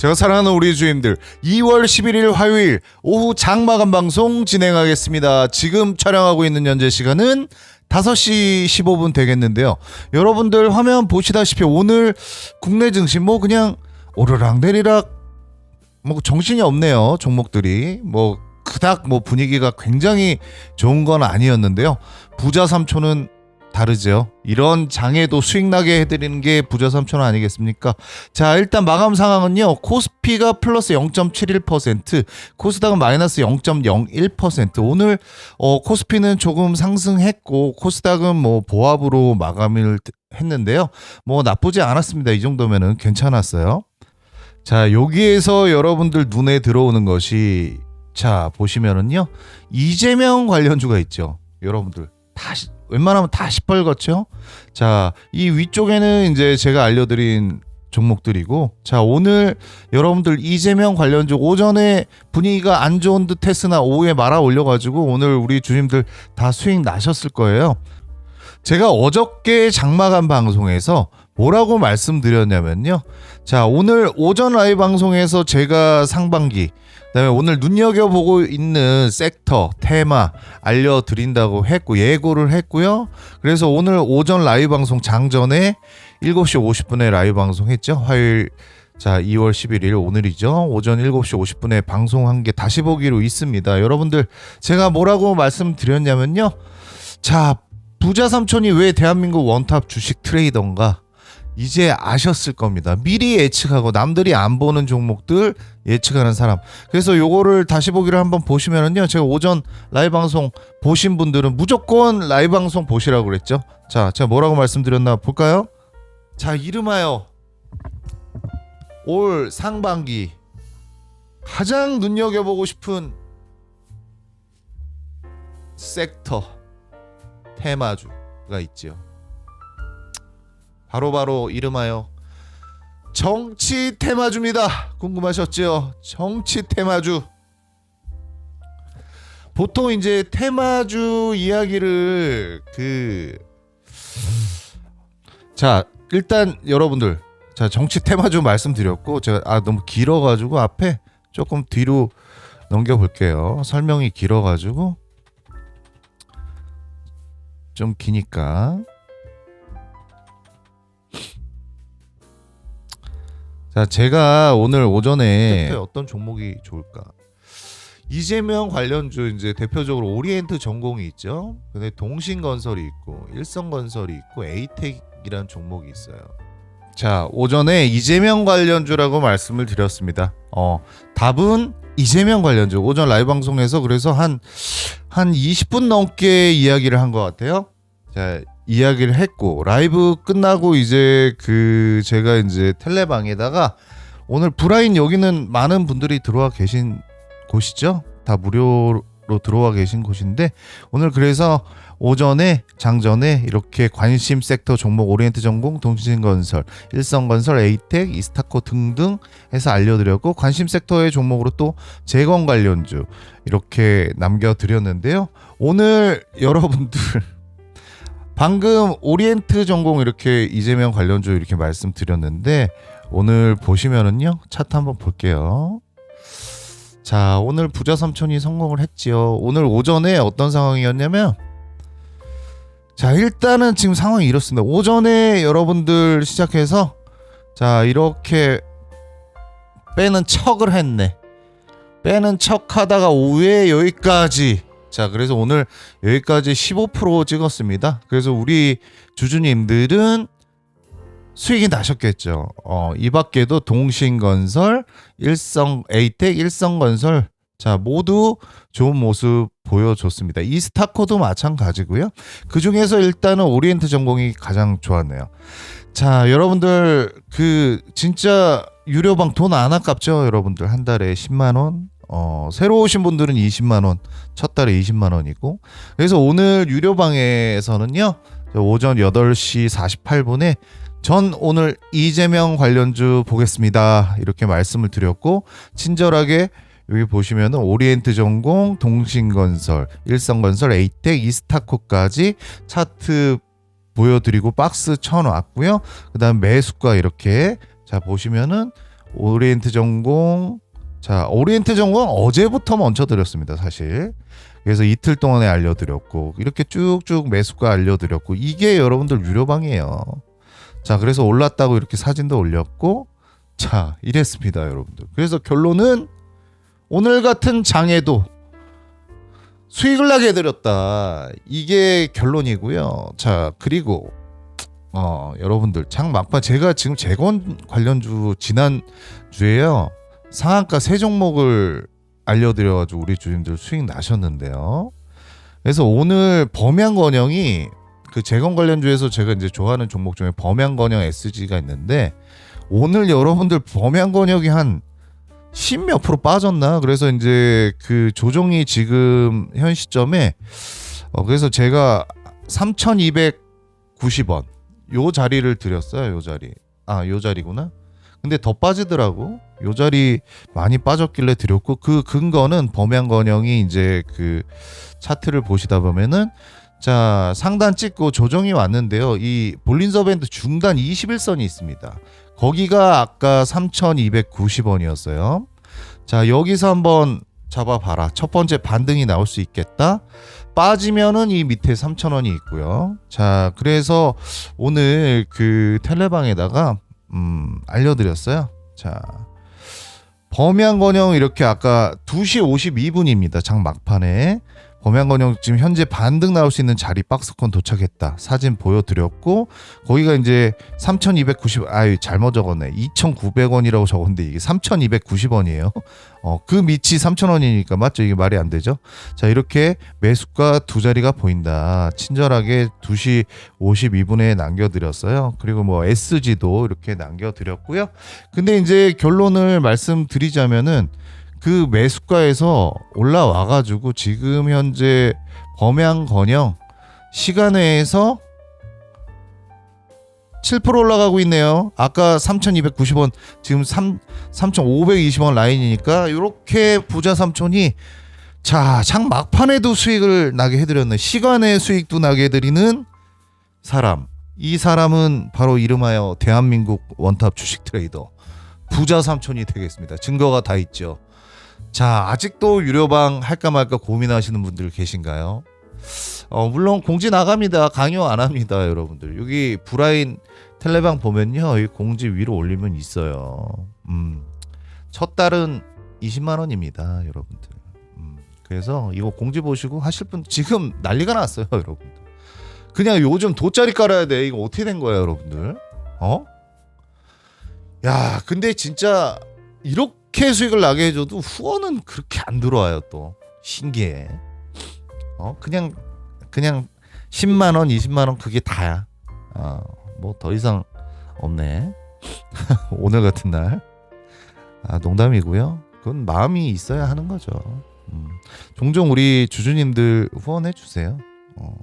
제가 사랑하는 우리 주임들 2월 11일 화요일 오후 장마감 방송 진행하겠습니다. 지금 촬영하고 있는 현재 시간은 5시 15분 되겠는데요. 여러분들 화면 보시다시피 오늘 국내 증시 뭐 그냥 오르락 내리락 뭐 정신이 없네요. 종목들이 뭐 그닥 뭐 분위기가 굉장히 좋은 건 아니었는데요. 부자 삼촌은 다르죠. 이런 장에도 수익 나게 해드리는 게 부자 삼촌 아니겠습니까? 자, 일단 마감 상황은요. 코스피가 플러스 0.71%, 코스닥은 마이너스 0.01%. 오늘 어, 코스피는 조금 상승했고 코스닥은 뭐 보합으로 마감을 했는데요. 뭐 나쁘지 않았습니다. 이 정도면은 괜찮았어요. 자, 여기에서 여러분들 눈에 들어오는 것이 자, 보시면은요. 이재명 관련주가 있죠. 여러분들 다 시- 웬만하면 다 시뻘겋죠. 자, 이 위쪽에는 이제 제가 알려드린 종목들이고, 자 오늘 여러분들 이재명 관련주 오전에 분위기가 안 좋은 듯 했으나 오후에 말아 올려가지고 오늘 우리 주님들 다 수익 나셨을 거예요. 제가 어저께 장마감 방송에서 뭐라고 말씀드렸냐면요. 자, 오늘 오전 라이브 방송에서 제가 상반기, 그다음에 오늘 눈여겨보고 있는 섹터, 테마 알려드린다고 했고, 예고를 했고요. 그래서 오늘 오전 라이브 방송 장전에 7시 50분에 라이브 방송 했죠. 화요일 자, 2월 11일 오늘이죠. 오전 7시 50분에 방송한 게 다시 보기로 있습니다. 여러분들, 제가 뭐라고 말씀드렸냐면요. 자, 부자 삼촌이 왜 대한민국 원탑 주식 트레이더인가? 이제 아셨을 겁니다. 미리 예측하고 남들이 안 보는 종목들 예측하는 사람. 그래서 요거를 다시 보기를 한번 보시면은요. 제가 오전 라이브 방송 보신 분들은 무조건 라이브 방송 보시라고 그랬죠. 자, 제가 뭐라고 말씀드렸나 볼까요? 자, 이름하여 올 상반기 가장 눈여겨보고 싶은 섹터 테마주가 있지요. 바로바로 이름하여 정치 테마주입니다. 궁금하셨죠? 정치 테마주. 보통 이제 테마주 이야기를 그 자, 일단 여러분들 자, 정치 테마주 말씀드렸고 제가 아 너무 길어 가지고 앞에 조금 뒤로 넘겨 볼게요. 설명이 길어 가지고 좀 기니까 자 제가 오늘 오전에 대표에 어떤 종목이 좋을까? 이재명 관련주 이제 대표적으로 오리엔트 전공이 있죠. 근데 동신건설이 있고 일성건설이 있고 에이텍이라는 종목이 있어요. 자 오전에 이재명 관련주라고 말씀을 드렸습니다. 어 답은 이재명 관련주. 오전 라이브 방송에서 그래서 한 한 20분 넘게 이야기를 한 것 같아요. 자 이야기를 했고 라이브 끝나고 이제 그 제가 이제 텔레방에다가 오늘 브라인 여기는 많은 분들이 들어와 계신 곳이죠. 다 무료로 들어와 계신 곳인데 오늘 그래서 오전에 장전에 이렇게 관심 섹터 종목 오리엔트 전공 동신건설 일성건설 에이텍 이스타코 등등 해서 알려드렸고 관심 섹터의 종목으로 또 재건 관련주 이렇게 남겨드렸는데요 오늘 여러분들 방금 오리엔트 전공 이렇게 이재명 관련주 이렇게 말씀드렸는데 오늘 보시면은요 차트 한번 볼게요. 자 오늘 부자 삼촌이 성공을 했지요. 오늘 오전에 어떤 상황이었냐면 자 일단은 지금 상황이 이렇습니다. 오전에 여러분들 시작해서 자 이렇게 빼는 척을 했네. 빼는 척 하다가 오후에 여기까지 자 그래서 오늘 여기까지 15% 찍었습니다. 그래서 우리 주주님들은 수익이 나셨겠죠. 어, 이 밖에도 동신건설 일성 에이텍 일성건설. 자 모두 좋은 모습 보여줬습니다. 이 스타코도 마찬가지고요. 그 중에서 일단은 오리엔트 전공이 가장 좋았네요. 자 여러분들 그 진짜 유료방 돈 안 아깝죠? 여러분들 한 달에 10만 원 어, 새로 오신 분들은 20만 원, 첫 달에 20만 원이고. 그래서 오늘 유료 방에서는요. 저 오전 8시 48분에 전 오늘 이재명 관련주 보겠습니다. 이렇게 말씀을 드렸고 친절하게 여기 보시면은 오리엔트 전공, 동신건설, 일성건설, 에이텍, 이스타코까지 차트 보여드리고 박스 쳐놨고요. 그다음 매수가 이렇게 자 보시면은 오리엔트 전공 자 오리엔트 전공 어제부터 멈춰드렸습니다 사실. 그래서 이틀 동안에 알려드렸고 이렇게 쭉쭉 매수가 알려드렸고 이게 여러분들 유료방이에요. 자 그래서 올랐다고 이렇게 사진도 올렸고 자 이랬습니다 여러분들. 그래서 결론은 오늘 같은 장에도 수익을 나게 해드렸다. 이게 결론이고요. 자 그리고 어 여러분들 장 막판 제가 지금 재건 관련주 지난 주에요 상한가 세 종목을 알려드려가지고 우리 주님들 수익 나셨는데요. 그래서 오늘 범양건영이 그 재건 관련주에서 제가 이제 좋아하는 종목 중에 범양건영 SG가 있는데 오늘 여러분들 범양건영이 한10몇 프로 빠졌나? 그래서 이제 그 조정이 지금 현 시점에 어 그래서 제가 3,290원 요 자리를 드렸어요. 요 자리. 아, 요 자리구나. 근데 더 빠지더라고. 요 자리 많이 빠졌길래 드렸고 그 근거는 범양건영이 이제 그 차트를 보시다 보면은 자 상단 찍고 조정이 왔는데요. 이 볼린저 밴드 중단 21선이 있습니다. 거기가 아까 3,290원이었어요. 자 여기서 한번 잡아봐라. 첫 번째 반등이 나올 수 있겠다. 빠지면은 이 밑에 3,000원이 있고요. 자 그래서 오늘 그 텔레방에다가 음, 알려드렸어요. 자, 범양건영 이렇게 아까 2시 52분입니다. 장 막판에 범양건영 지금 현재 반등 나올 수 있는 자리 박스권 도착했다. 사진 보여드렸고 거기가 이제 3,290 아유 잘못 적었네. 2,900원이라고 적었는데 이게 3,290원이에요. 어, 그 밑이 3,000원이니까 맞죠? 이게 말이 안 되죠? 자 이렇게 매수가 두 자리가 보인다. 친절하게 2시 52분에 남겨드렸어요. 그리고 뭐 SG도 이렇게 남겨드렸고요. 근데 이제 결론을 말씀드리자면은 그 매수가에서 올라와 가지고 지금 현재 범양건영 시간외에서 7% 올라가고 있네요. 아까 3,290원, 지금 3 3,520원 라인이니까 이렇게 부자 삼촌이 자, 장 막판에도 수익을 나게 해드렸네. 시간의 수익도 나게 해드리는 사람. 이 사람은 바로 이름하여 대한민국 원탑 주식 트레이더 부자 삼촌이 되겠습니다. 증거가 다 있죠. 자, 아직도 유료방 할까 말까 고민하시는 분들 계신가요? 어, 물론 공지 나갑니다. 강요 안 합니다, 여러분들. 여기 브라인 텔레방 보면요. 이 공지 위로 올리면 있어요. 음. 첫 달은 20만 원입니다, 여러분들. 음. 그래서 이거 공지 보시고 하실 분 지금 난리가 났어요, 여러분들. 그냥 요즘 돗자리 깔아야 돼. 이거 어떻게 된 거야, 여러분들? 어? 야, 근데 진짜 이렇게 이렇게 수익을 나게 해줘도 후원은 그렇게 안 들어와요 또. 신기해. 어 그냥 그냥 10만 원 20만 원 그게 다야. 어뭐 더 이상 없네. 오늘 같은 날. 아, 농담이고요. 그건 마음이 있어야 하는 거죠. 음. 종종 우리 주주님들 후원해 주세요. 어.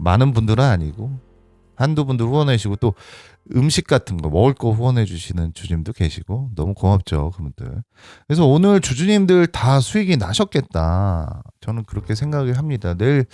많은 분들은 아니고 한두 분들 후원해 주시고 또 음식 같은 거 먹을 거 후원해 주시는 주주님도 계시고 너무 고맙죠 그분들. 그래서 오늘 주주님들 다 수익이 나셨겠다. 저는 그렇게 생각을 합니다. 내일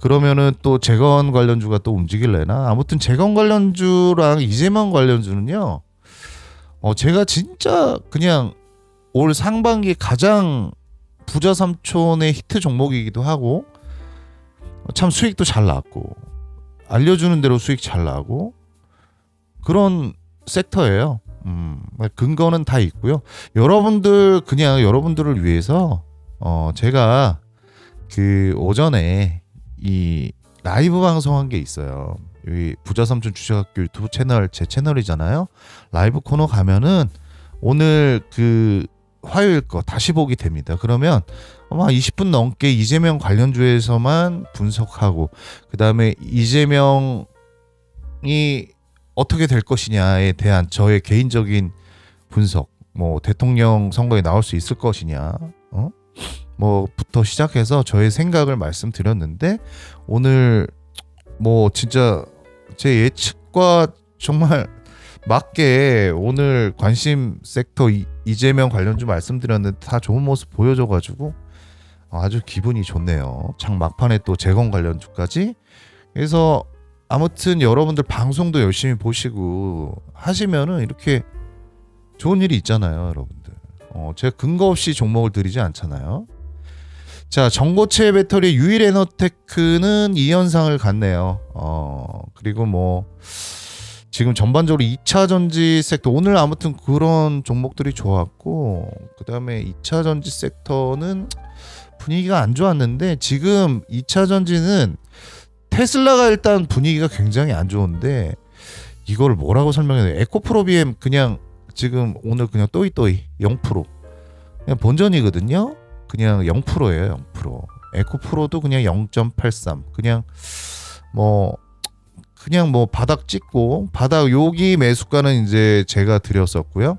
그러면은 또 재건 관련주가 또 움직일래나? 아무튼 재건 관련주랑 이재명 관련주는요 어 제가 진짜 그냥 올 상반기 가장 부자 삼촌의 히트 종목이기도 하고 참 수익도 잘 나왔고 알려주는 대로 수익 잘 나고 그런 섹터예요. 음, 근거는 다 있고요. 여러분들 그냥 여러분들을 위해서 어 제가 그 오전에 이 라이브 방송한 게 있어요. 여기 부자 삼촌 주식학교 유튜브 채널 제 채널이잖아요. 라이브 코너 가면은 오늘 그 화요일 거 다시 보기 됩니다. 그러면 아마 20분 넘게 이재명 관련주에서만 분석하고 그 다음에 이재명이 어떻게 될 것이냐에 대한 저의 개인적인 분석, 뭐 대통령 선거에 나올 수 있을 것이냐, 어? 뭐부터 시작해서 저의 생각을 말씀드렸는데 오늘 뭐 진짜 제 예측과 정말 맞게 오늘 관심 섹터 이재명 관련주 말씀드렸는데 다 좋은 모습 보여줘가지고 아주 기분이 좋네요. 장 막판에 또 재건 관련 주까지. 그래서 아무튼 여러분들 방송도 열심히 보시고 하시면은 이렇게 좋은 일이 있잖아요, 여러분들. 어, 제가 근거 없이 종목을 드리지 않잖아요. 자, 전고체 배터리 유일 에너테크는 이 현상을 갖네요. 어, 그리고 뭐 지금 전반적으로 2차 전지 섹터 오늘 아무튼 그런 종목들이 좋았고 그다음에 2차 전지 섹터는 분위기가 안 좋았는데 지금 2차 전지는 테슬라가 일단 분위기가 굉장히 안 좋은데 이걸 뭐라고 설명해야 돼? 에코프로비엠 그냥 지금 오늘 그냥 또이또이 0% 그냥 본전이거든요. 그냥 0%예요, 0%. 에코프로도 그냥 0.83. 그냥 뭐 그냥 뭐 바닥 찍고 바닥 여기 매수가는 이제 제가 드렸었고요.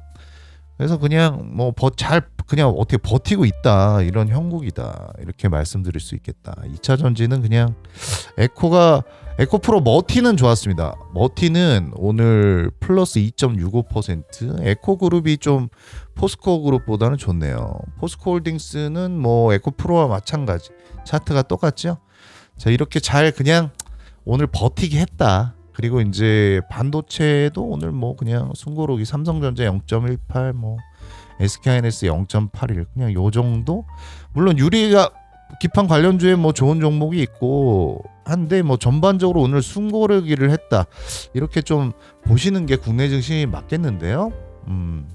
그래서 그냥 뭐 잘 그냥 어떻게 버티고 있다 이런 형국이다 이렇게 말씀드릴 수 있겠다. 2차 전지는 그냥 에코가 에코 프로 머티는 좋았습니다. 머티는 오늘 플러스 2.65% 에코 그룹이 좀 포스코 그룹보다는 좋네요. 포스코 홀딩스는 뭐 에코 프로와 마찬가지 차트가 똑같죠. 자 이렇게 잘 그냥 오늘 버티기 했다. 그리고 이제 반도체도 오늘 뭐 그냥 숨고르기 삼성전자 0.18뭐 SK하이닉스 0.81 그냥 요 정도 물론 유리가 기판 관련주에 뭐 좋은 종목이 있고 한데 뭐 전반적으로 오늘 숨고르기를 했다 이렇게 좀 보시는 게 국내 증시 맞겠는데요. 음.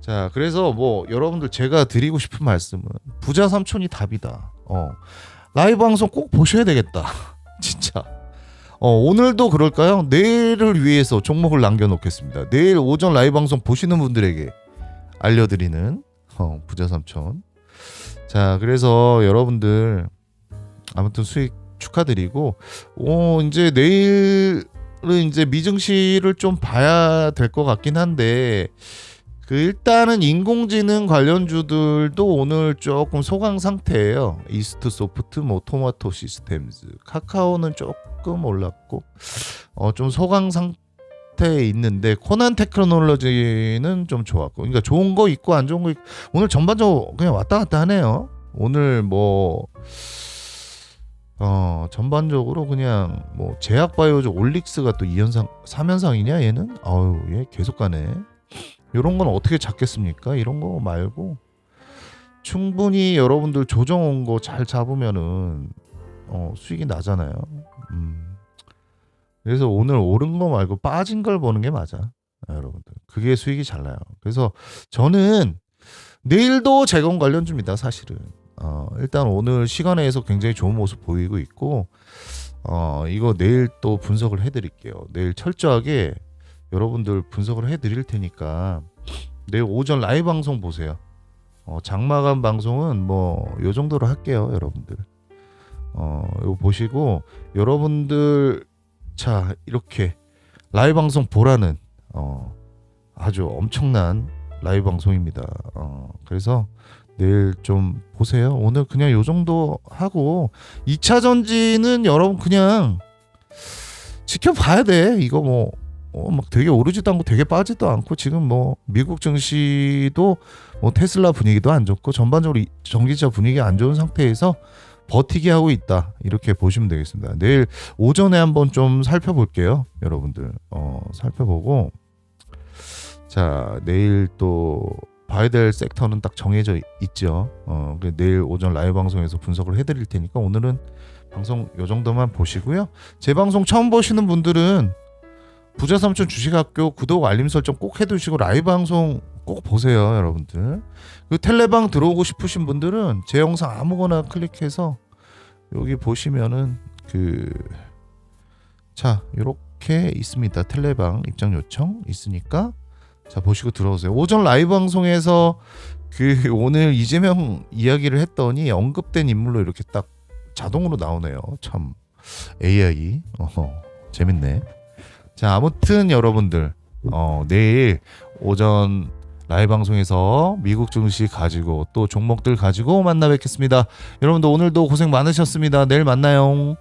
자 그래서 뭐 여러분들 제가 드리고 싶은 말씀은 부자 삼촌이 답이다. 어 라이브 방송 꼭 보셔야 되겠다. 진짜. 어, 오늘도 그럴까요? 내일을 위해서 종목을 남겨놓겠습니다. 내일 오전 라이브 방송 보시는 분들에게 알려드리는 어, 부자 삼촌. 자, 그래서 여러분들 아무튼 수익 축하드리고, 오, 이제 내일은 이제 미증시를 좀 봐야 될 것 같긴 한데, 그 일단은 인공지능 관련주들도 오늘 조금 소강 상태예요. 이스트 소프트, 뭐 토마토 시스템즈, 카카오는 조금 올랐고, 어 좀 소강 상태 에 있는데 코난 테크놀로지는 좀 좋았고, 그러니까 좋은 거 있고 안 좋은 거 있고 오늘 전반적으로 그냥 왔다 갔다 하네요. 오늘 뭐. 어 전반적으로 그냥 뭐 제약 바이오적 올릭스가 또 2연상 3연상이냐 얘는 아유 얘 계속 가네 이런 건 어떻게 잡겠습니까? 이런 거 말고 충분히 여러분들 조정 온 거 잘 잡으면은 어, 수익이 나잖아요. 음. 그래서 오늘 오른 거 말고 빠진 걸 보는 게 맞아. 아, 여러분들. 그게 수익이 잘 나요. 그래서 저는 내일도 재건 관련주입니다, 사실은. 어, 일단 오늘 시간에서 굉장히 좋은 모습 보이고 있고 어, 이거 내일 또 분석을 해 드릴게요. 내일 철저하게 여러분들 분석을 해드릴 테니까 내일 오전 라이브 방송 보세요. 어, 장마감 방송은 뭐 요 정도로 할게요, 여러분들. 어, 이거 보시고 여러분들 자 이렇게 라이브 방송 보라는 어, 아주 엄청난 라이브 방송입니다. 어, 그래서 내일 좀 보세요. 오늘 그냥 요 정도 하고 2차 전지는 여러분 그냥 지켜봐야 돼. 이거 뭐 어, 막 되게 오르지도 않고 되게 빠지도 않고 지금 뭐 미국 증시도 뭐 테슬라 분위기도 안 좋고 전반적으로 전기차 분위기 안 좋은 상태에서 버티기 하고 있다 이렇게 보시면 되겠습니다. 내일 오전에 한번 좀 살펴볼게요, 여러분들. 어, 살펴보고 자 내일 또 봐야 될 섹터는 딱 정해져 있죠. 어, 그 내일 오전 라이브 방송에서 분석을 해드릴 테니까 오늘은 방송 요 정도만 보시고요. 제 방송 처음 보시는 분들은 부자 삼촌 주식학교 구독 알림 설정 꼭 해두시고 라이브 방송 꼭 보세요, 여러분들. 그 텔레방 들어오고 싶으신 분들은 제 영상 아무거나 클릭해서 여기 보시면은 그 자, 이렇게 있습니다. 텔레방 입장 요청 있으니까 자, 보시고 들어오세요. 오전 라이브 방송에서 그 오늘 이재명 이야기를 했더니 언급된 인물로 이렇게 딱 자동으로 나오네요. 참 AI. 어허, 재밌네. 자, 아무튼 여러분들 어, 내일 오전 라이브 방송에서 미국 증시 가지고 또 종목들 가지고 만나 뵙겠습니다. 여러분들 오늘도 고생 많으셨습니다. 내일 만나요.